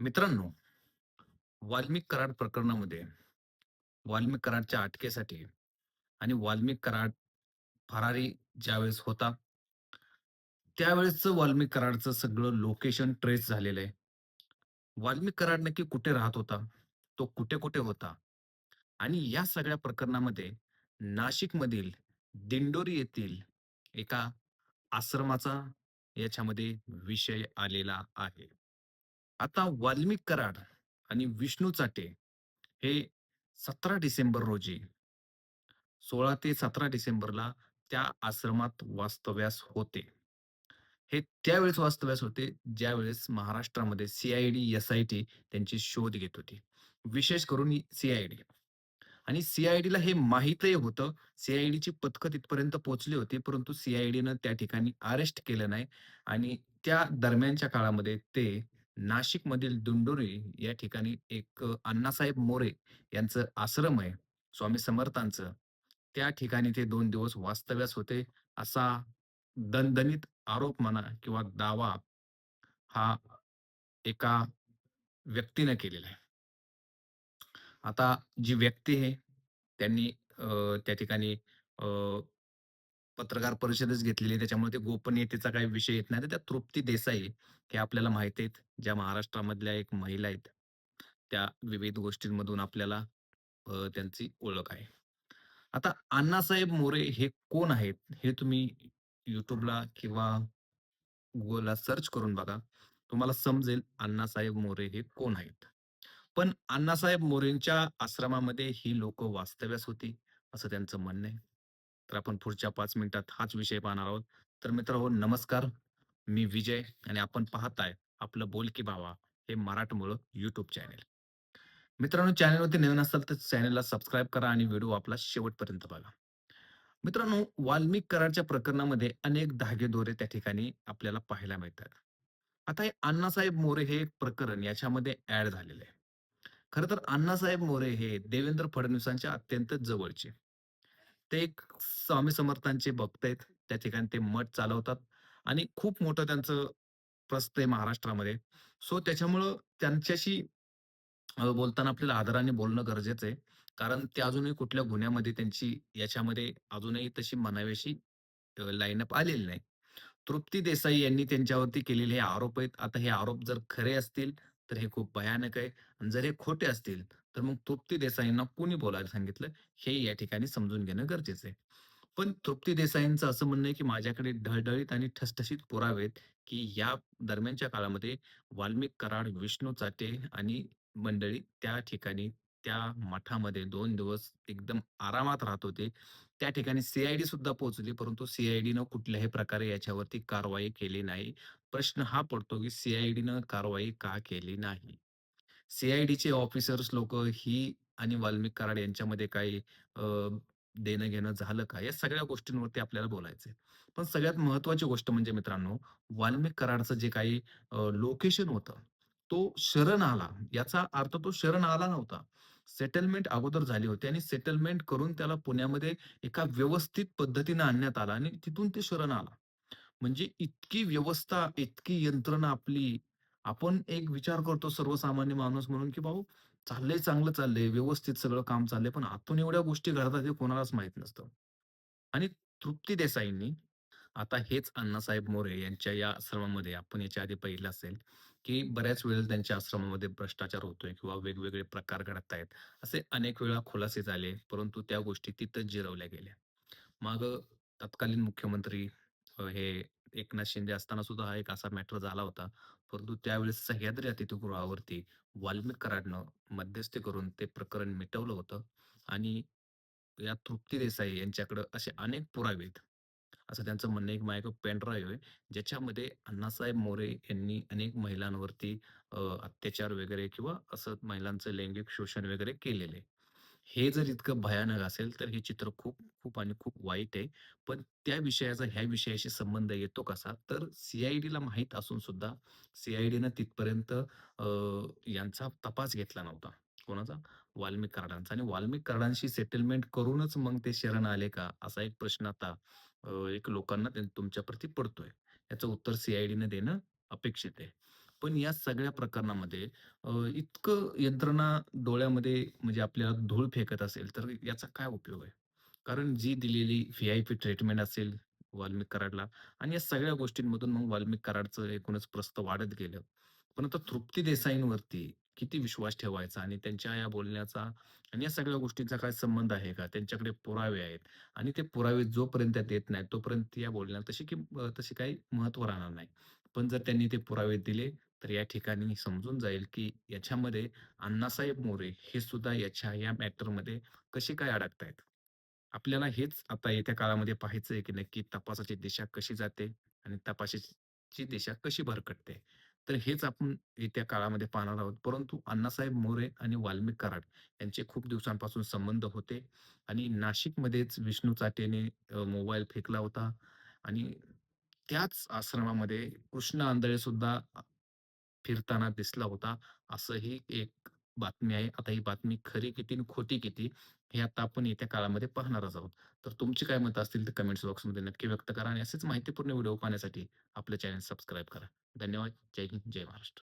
मित्रांनो, वाल्मिक कराड प्रकरणामध्ये वाल्मिक कराडच्या अटकेसाठी आणि वाल्मिक कराड फरारी ज्यावेळेस होता, त्यावेळेसचं वाल्मिक कराडचं सगळं लोकेशन ट्रेस झालेलं आहे. वाल्मिक कराड नक्की कुठे राहत होता? तो कुठे-कुठे होता? आणि या सगळ्या प्रकरणामध्ये नाशिकमधील दिंडोरी येथील एका आश्रमाचा याच्यामध्ये विषय आलेला आहे. आता वाल्मिक कराड आणि विष्णू चाटे हे 17 डिसेंबर रोजी 16 ते 17 डिसेंबरला त्या आश्रमात वास्तव्यास होते. हे त्यावेळेस वास्तव्यास होते, ज्यावेळेस महाराष्ट्रामध्ये सीआयडी एस-आय-टी त्यांची शोध घेत होती. विशेष करून सीआयडी आणि सीआयडीला हे माहीतही होतं. सीआयडीची पथकं तिथपर्यंत पोहोचली होती, परंतु सीआयडीनं त्या ठिकाणी अरेस्ट केलं नाही आणि त्या दरम्यानच्या काळामध्ये ते नाशिकमधील दुंडुरी या ठिकाणी एक अण्णासाहेब मोरे यांचं आश्रम आहे, स्वामी समर्थांचं. त्या ठिकाणी ते दोन दिवस वास्तव्यास होते. असा दणदणीत आरोप म्हणा किंवा दावा हा एका व्यक्तीने केलेला आहे. आता जी व्यक्ती आहे त्यांनी त्या ठिकाणी पत्रकार परिषदच घेतलेली आहे. त्याच्यामुळे ते गोपनीयतेचा काही विषय येत नाही. तर त्या तृप्ती देसाई हे आपल्याला माहिती आहेत, ज्या महाराष्ट्रामधल्या एक महिला आहेत. त्या विविध गोष्टींमधून आपल्याला त्यांची ओळख आहे. आता अण्णासाहेब मोरे हे कोण आहेत? हे तुम्ही युट्यूबला किंवा गुगलला सर्च करून बघा. तुम्हाला समजेल अण्णासाहेब मोरे हे कोण आहेत. पण अण्णासाहेब मोरेंच्या आश्रमामध्ये ही लोक वास्तव्यास होती, असं त्यांचं म्हणणं आहे. तर आपण पुढच्या पाच मिनिटात हाच विषय पाहणार आहोत. तर मित्र हो नमस्कार. मी विजय आणि आपण पाहताय आपलं बोल की भावा हे मराठमोळ युट्यूब चॅनेल मित्रांनो चॅनेलवरती नवीन असाल तर चॅनेलला सबस्क्राईब करा आणि व्हिडिओ आपला शेवटपर्यंत बघा. मित्रांनो वाल्मिक कराडच्या प्रकरणामध्ये अनेक धागेदोरे त्या ठिकाणी आपल्याला पाहायला मिळतात. आता हे अण्णासाहेब मोरे हे प्रकरण याच्यामध्ये ऍड झालेलं आहे. खर तर अण्णासाहेब मोरे हे देवेंद्र फडणवीसांच्या अत्यंत जवळचे. ते एक स्वामी समर्थांचे भक्त आहेत. त्या ठिकाणी ते मठ चालवतात आणि खूप मोठं त्यांचं प्रस्थ आहे महाराष्ट्रामध्ये. सो त्याच्यामुळं त्यांच्याशी बोलताना आपल्याला आदराने बोलणं गरजेचं आहे. कारण ते अजूनही कुठल्या गुन्ह्यामध्ये त्यांची याच्यामध्ये अजूनही तशी मनावेशी लाईन लाईनअप आलेली नाही. तृप्ती देसाई यांनी त्यांच्यावरती केलेले हे आरोप आहेत. आता हे आरोप जर खरे असतील, तर हे खूप भयानक आहे आणि जर हे खोटे असतील, तर मग तृप्ती देसाईंना कोणी बोलायला सांगितलं, हे या ठिकाणी समजून घेणं गरजेचं आहे. पण तृप्ती देसाईंचं असं म्हणणं आहे, की माझ्याकडे ढळढळीत आणि ठसठशीत पुरावे आहेत, की या दरम्यानच्या काळामध्ये वाल्मिक कराड, विष्णू चाटे आणि मंडळी त्या ठिकाणी त्या मठामध्ये दोन दिवस एकदम आरामात राहत होते. त्या ठिकाणी सी सुद्धा पोहोचली, परंतु सी-आय-डीनं कुठल्याही प्रकारे याच्यावरती कारवाई केली नाही. प्रश्न हा पडतो, की सी-आय-डीनं कारवाई का केली नाही? सीआयडीचे ऑफिसर्स लोक ही आणि वाल्मिक कराड यांच्यामध्ये काही अ, देणं-घेणं झालं का? या सगळ्या गोष्टींवरती आपल्याला बोलायचंय. पण सगळ्यात महत्त्वाची गोष्ट म्हणजे मित्रांनो, वाल्मिक कराडचं जे काही लोकेशन होतं, तो शरण आला. याचा अर्थ तो शरण आला नव्हता. सेटलमेंट अगोदर झाली होती आणि सेटलमेंट करून त्याला पुण्यामध्ये एका व्यवस्थित पद्धतीने आणण्यात आला आणि तिथून ते शरण आला. म्हणजे इतकी व्यवस्था, इतकी यंत्रणा आपली, आपण एक विचार करतो सर्वसामान्य माणूस म्हणून, की भाऊ चाललंय चांगलं चाललंय, व्यवस्थित सगळं काम चाललंय, पण आतून एवढ्या गोष्टी घडतात हे कोणालाच माहीत नसतं. आणि तृप्ती देसाईंनी आता हेच अण्णासाहेब मोरे यांच्या या आश्रमामध्ये आपण याच्या आधी पाहिलं असेल, की बऱ्याच वेळेला त्यांच्या आश्रमामध्ये भ्रष्टाचार होतोय किंवा वेगवेगळे प्रकार घडत आहेत. असे अनेक वेळा खुलासे झाले, परंतु त्या गोष्टी तिथंच जिरवल्या गेल्या. मग तत्कालीन मुख्यमंत्री हे एकनाथ शिंदे असताना सुद्धा हा एक असा मॅटर झाला होता. परंतु त्यावेळेस सह्याद्री अतिथीगृहावरती वाल्मिक मध्यस्थी करून ते प्रकरण मिटवलं होतं आणि या तृप्ती देसाई यांच्याकडे असे अनेक पुरावे आहेत. असं त्यांचं म्हणणं एक मायक पेनड्राईव्ह आहे, ज्याच्यामध्ये अण्णासाहेब मोरे यांनी अनेक महिलांवरती अत्याचार वगैरे किंवा असं महिलांचं लैंगिक शोषण वगैरे केलेलं आहे. हे जर इतकं भयानक असेल, तर हे चित्र खूप, खूप आणि खूप वाईट आहे. पण त्या विषयाचा ह्या विषयाशी संबंध येतो कसा? तर सी-आय-डीला माहीत असून सुद्धा सीआयडीनं तिथपर्यंत यांचा तपास घेतला नव्हता. कोणाचा? वाल्मिक कार्डांचा आणि वाल्मिक कार्डांशी सेटलमेंट करूनच मग ते शरण आले का? असा एक प्रश्न आता एक लोकांना तुमच्या प्रती पडतोय. याचं उत्तर सीआयडीने देणं अपेक्षित आहे. पण या सगळ्या प्रकरणामध्ये इतकं यंत्रणा डोळ्यामध्ये म्हणजे आपल्याला धूळ फेकत असेल, तर याचा काय उपयोग आहे? कारण जी दिलेली व्ही-आय-पी ट्रीटमेंट असेल वाल्मिक कराडला आणि या सगळ्या गोष्टींमधून मग वाल्मिक कराडचं एकूणच प्रस्त वाढत गेलं. पण आता तृप्ती देसाईंवरती किती विश्वास ठेवायचा आणि त्यांच्या या बोलण्याचा आणि या सगळ्या गोष्टींचा काय संबंध आहे का? त्यांच्याकडे पुरावे आहेत आणि ते पुरावे जोपर्यंत देत नाहीत, तोपर्यंत या बोलण्या तशी की तशी काही महत्त्व राहणार नाही. पण जर त्यांनी ते पुरावे दिले, तर या ठिकाणी समजून जाईल, की याच्यामध्ये अण्णासाहेब मोरे हे सुद्धा याच्या या मॅटरमध्ये कसे काय अडकतायत. आपल्याला हेच आता येत्या काळामध्ये पाहायचं आहे, की नक्की तपासाची दिशा कशी जाते आणि तपासाची दिशा कशी भरकटते. तर हेच आपण येत्या काळामध्ये पाहणार आहोत. परंतु अण्णासाहेब मोरे आणि वाल्मिक कराड यांचे खूप दिवसांपासून संबंध होते आणि नाशिकमध्येच विष्णू चाटेने मोबाईल फेकला होता आणि त्याच आश्रमामध्ये कृष्ण आंधळे सुद्धा फिरताना दिसला होता. असंही एक बातमी आहे. आता ही बातमी खरी किती आणि खोटी किती हे आता आपण येत्या काळामध्ये पाहणारच आहोत. तर तुमची काय मतं असतील तर कमेंट्स बॉक्समध्ये नक्की व्यक्त करा आणि असेच माहितीपूर्ण व्हिडिओ पाहण्यासाठी आपलं चॅनल सबस्क्राईब करा. धन्यवाद. जय हिंद, जय महाराष्ट्र.